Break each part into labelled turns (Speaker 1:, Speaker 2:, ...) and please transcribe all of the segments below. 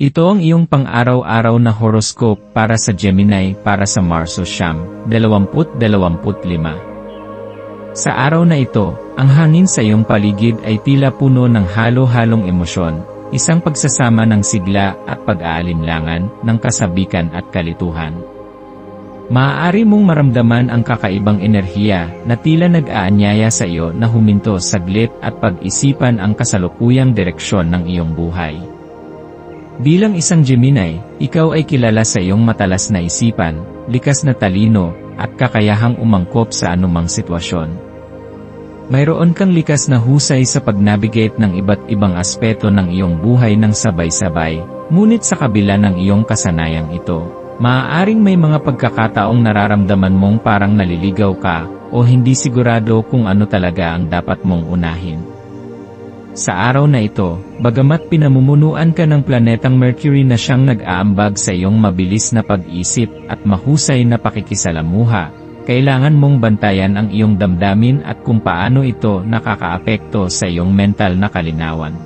Speaker 1: Ito ang iyong pang-araw-araw na horoscope para sa Gemini para sa Marso Siyam, 2025. Sa araw na ito, ang hangin sa iyong paligid ay tila puno ng halo-halong emosyon, isang pagsasama ng sigla at pag-aalinlangan ng kasabikan at kalituhan. Maaari mong maramdaman ang kakaibang enerhiya na tila nag-aanyaya sa iyo na huminto saglit at pag-isipan ang kasalukuyang direksyon ng iyong buhay. Bilang isang Gemini, ikaw ay kilala sa iyong matalas na isipan, likas na talino, at kakayahang umangkop sa anumang sitwasyon. Mayroon kang likas na husay sa pag-navigate ng iba't ibang aspeto ng iyong buhay ng sabay-sabay, ngunit sa kabila ng iyong kasanayang ito, maaaring may mga pagkakataong nararamdaman mong parang naliligaw ka, o hindi sigurado kung ano talaga ang dapat mong unahin. Sa araw na ito, bagamat pinamumunuan ka ng planetang Mercury na siyang nag-aambag sa iyong mabilis na pag-isip at mahusay na pakikisalamuha, kailangan mong bantayan ang iyong damdamin at kung paano ito nakakaapekto sa iyong mental na kalinawan.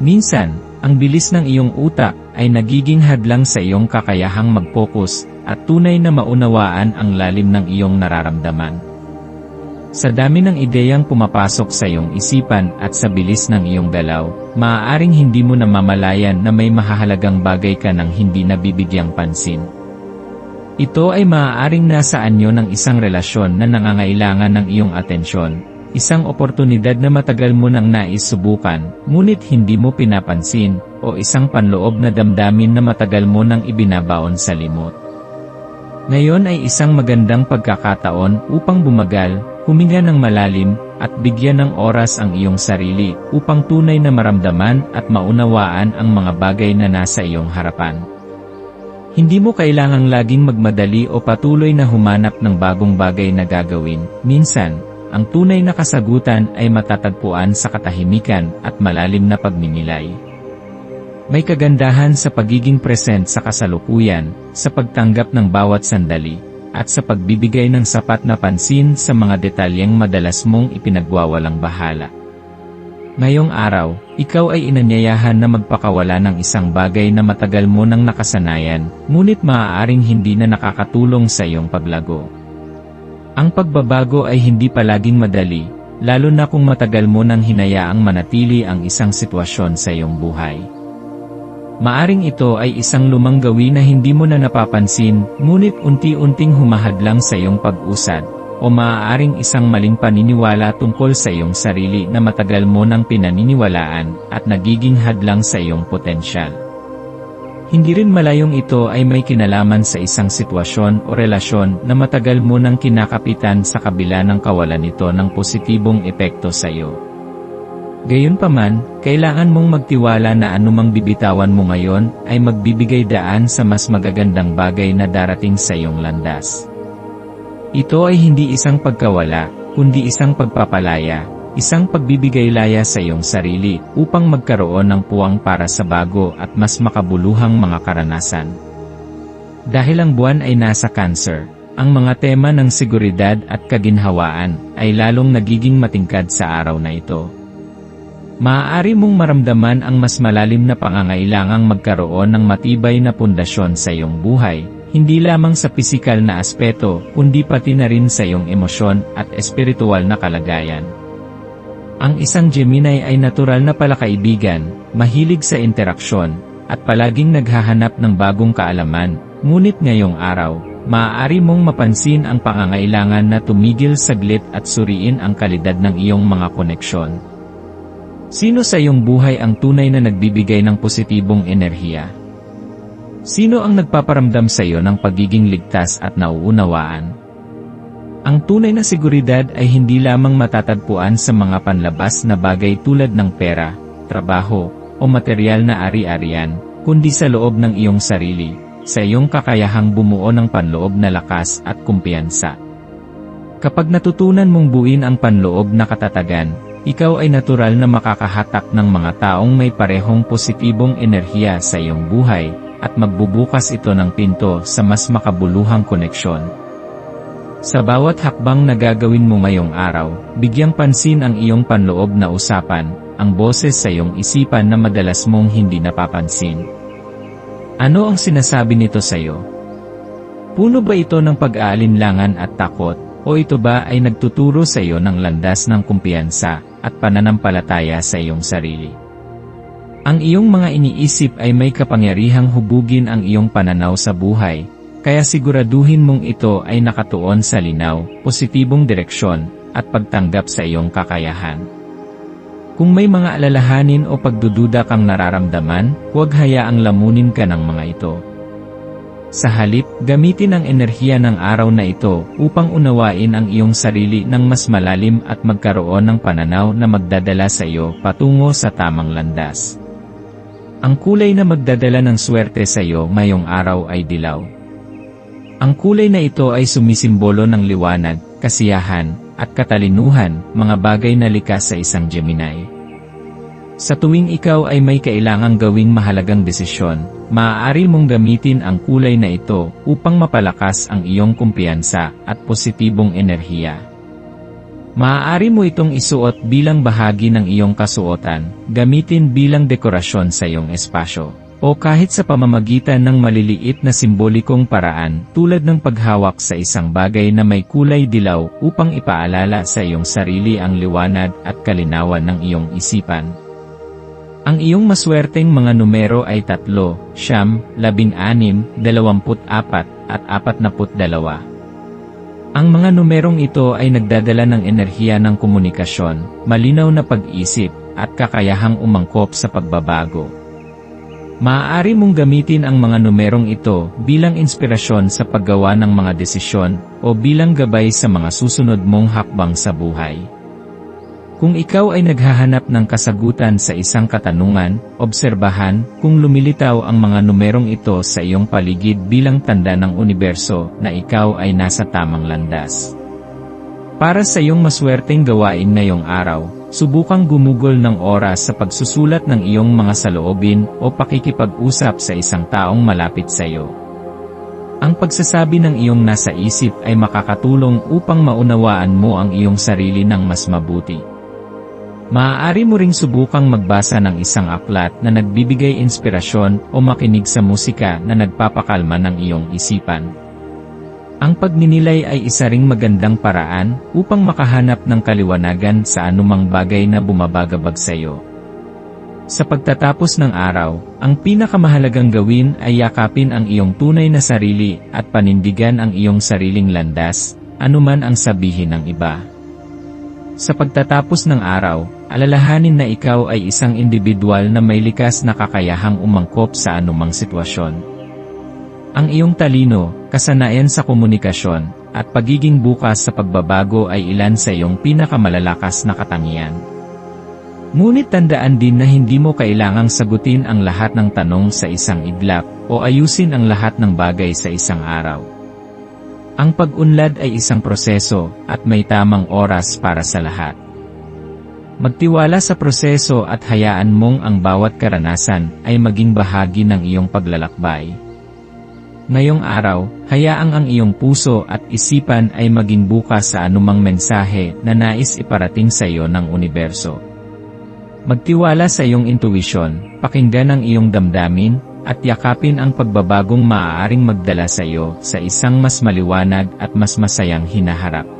Speaker 1: Minsan, ang bilis ng iyong utak ay nagiging hadlang sa iyong kakayahang mag-focus at tunay na maunawaan ang lalim ng iyong nararamdaman. Sa dami ng ideyang pumapasok sa iyong isipan at sa bilis ng iyong galaw, maaaring hindi mo namamalayan na may mahahalagang bagay ka ng hindi nabibigyang pansin. Ito ay maaaring nasa anyo ng isang relasyon na nangangailangan ng iyong atensyon, isang oportunidad na matagal mo nang nais subukan, ngunit hindi mo pinapansin, o isang panloob na damdamin na matagal mo nang ibinabaon sa limot. Ngayon ay isang magandang pagkakataon upang bumagal, huminga ng malalim, at bigyan ng oras ang iyong sarili upang tunay na maramdaman at maunawaan ang mga bagay na nasa iyong harapan. Hindi mo kailangang laging magmadali o patuloy na humanap ng bagong bagay na gagawin. Minsan, ang tunay na kasagutan ay matatagpuan sa katahimikan at malalim na pagninilay. May kagandahan sa pagiging present sa kasalukuyan, sa pagtanggap ng bawat sandali, at sa pagbibigay ng sapat na pansin sa mga detalyeng madalas mong ipinagwawalang bahala. Ngayong araw, ikaw ay inanyayahan na magpakawala ng isang bagay na matagal mo nang nakasanayan, ngunit maaaring hindi na nakakatulong sa iyong paglago. Ang pagbabago ay hindi palaging madali, lalo na kung matagal mo nang hinayaang manatili ang isang sitwasyon sa iyong buhay. Maaring ito ay isang lumang gawi na hindi mo na napapansin, ngunit unti-unting humahadlang sa iyong pag-usad, o maaaring isang maling paniniwala tungkol sa iyong sarili na matagal mo nang pinaniniwalaan, at nagiging hadlang sa iyong potensyal. Hindi rin malayong ito ay may kinalaman sa isang sitwasyon o relasyon na matagal mo nang kinakapitan sa kabila ng kawalan nito ng positibong epekto sa iyo. Gayunpaman, kailangan mong magtiwala na anumang bibitawan mo ngayon ay magbibigay daan sa mas magagandang bagay na darating sa iyong landas. Ito ay hindi isang pagkawala, kundi isang pagpapalaya, isang pagbibigay laya sa iyong sarili upang magkaroon ng puwang para sa bago at mas makabuluhang mga karanasan. Dahil ang buwan ay nasa cancer, ang mga tema ng seguridad at kaginhawaan ay lalong nagiging matingkad sa araw na ito. Maaari mong maramdaman ang mas malalim na pangangailangang magkaroon ng matibay na pundasyon sa iyong buhay, hindi lamang sa pisikal na aspeto, kundi pati na rin sa iyong emosyon at espiritual na kalagayan. Ang isang Gemini ay natural na palakaibigan, mahilig sa interaksyon, at palaging naghahanap ng bagong kaalaman, ngunit ngayong araw, maaari mong mapansin ang pangangailangan na tumigil saglit at suriin ang kalidad ng iyong mga koneksyon. Sino sa iyong buhay ang tunay na nagbibigay ng positibong enerhiya? Sino ang nagpaparamdam sa iyo ng pagiging ligtas at nauunawaan? Ang tunay na seguridad ay hindi lamang matatagpuan sa mga panlabas na bagay tulad ng pera, trabaho, o material na ari-arian, kundi sa loob ng iyong sarili, sa iyong kakayahang bumuo ng panloob na lakas at kumpiyansa. Kapag natutunan mong buuin ang panloob na katatagan, ikaw ay natural na makakahatak ng mga taong may parehong positibong enerhiya sa iyong buhay, at magbubukas ito ng pinto sa mas makabuluhang koneksyon. Sa bawat hakbang na gagawin mo ngayong araw, bigyang pansin ang iyong panloob na usapan, ang boses sa iyong isipan na madalas mong hindi napapansin. Ano ang sinasabi nito sa iyo? Puno ba ito ng pag-aalinlangan at takot, o ito ba ay nagtuturo sa iyo ng landas ng kumpiyansa at pananampalataya sa iyong sarili? Ang iyong mga iniisip ay may kapangyarihang hubugin ang iyong pananaw sa buhay, kaya siguraduhin mong ito ay nakatuon sa linaw, positibong direksyon, at pagtanggap sa iyong kakayahan. Kung may mga alalahanin o pagdududa kang nararamdaman, huwag hayaang lamunin ka ng mga ito. Sa halip, gamitin ang enerhiya ng araw na ito upang unawain ang iyong sarili ng mas malalim at magkaroon ng pananaw na magdadala sa iyo patungo sa tamang landas. Ang kulay na magdadala ng swerte sa iyo ngayong araw ay dilaw. Ang kulay na ito ay sumisimbolo ng liwanag, kasiyahan, at katalinuhan, mga bagay na likas sa isang Gemini. Sa tuwing ikaw ay may kailangang gawing mahalagang desisyon, maaari mong gamitin ang kulay na ito upang mapalakas ang iyong kumpiyansa at positibong enerhiya. Maaari mo itong isuot bilang bahagi ng iyong kasuotan, gamitin bilang dekorasyon sa iyong espasyo, o kahit sa pamamagitan ng maliliit na simbolikong paraan tulad ng paghawak sa isang bagay na may kulay dilaw upang ipaalala sa iyong sarili ang liwanag at kalinawan ng iyong isipan. Ang iyong maswerteng mga numero ay 3, siyam, 16, 24, at 42. Ang mga numerong ito ay nagdadala ng enerhiya ng komunikasyon, malinaw na pag-isip, at kakayahang umangkop sa pagbabago. Maaari mong gamitin ang mga numerong ito bilang inspirasyon sa paggawa ng mga desisyon o bilang gabay sa mga susunod mong hakbang sa buhay. Kung ikaw ay naghahanap ng kasagutan sa isang katanungan, obserbahan kung lumilitaw ang mga numerong ito sa iyong paligid bilang tanda ng universo na ikaw ay nasa tamang landas. Para sa iyong maswerteng gawain ngayong araw, subukang gumugol ng oras sa pagsusulat ng iyong mga saloobin o pakikipag-usap sa isang taong malapit sa iyo. Ang pagsasabi ng iyong nasa isip ay makakatulong upang maunawaan mo ang iyong sarili ng mas mabuti. Maaari mo ring subukang magbasa ng isang aklat na nagbibigay inspirasyon o makinig sa musika na nagpapakalma ng iyong isipan. Ang pagninilay ay isa ring magandang paraan upang makahanap ng kaliwanagan sa anumang bagay na bumabagabag sa iyo. Sa pagtatapos ng araw, ang pinakamahalagang gawin ay yakapin ang iyong tunay na sarili at panindigan ang iyong sariling landas, anuman ang sabihin ng iba. Sa pagtatapos ng araw, alalahanin na ikaw ay isang individual na may likas na kakayahang umangkop sa anumang sitwasyon. Ang iyong talino, kasanayan sa komunikasyon, at pagiging bukas sa pagbabago ay ilan sa iyong pinakamalalakas na katangian. Ngunit tandaan din na hindi mo kailangang sagutin ang lahat ng tanong sa isang iglap, o ayusin ang lahat ng bagay sa isang araw. Ang pag-unlad ay isang proseso, at may tamang oras para sa lahat. Magtiwala sa proseso at hayaan mong ang bawat karanasan ay maging bahagi ng iyong paglalakbay. Ngayong araw, hayaang ang iyong puso at isipan ay maging bukas sa anumang mensahe na nais iparating sa iyo ng universo. Magtiwala sa iyong intuisyon, pakinggan ang iyong damdamin, at yakapin ang pagbabagong maaaring magdala sa iyo sa isang mas maliwanag at mas masayang hinaharap.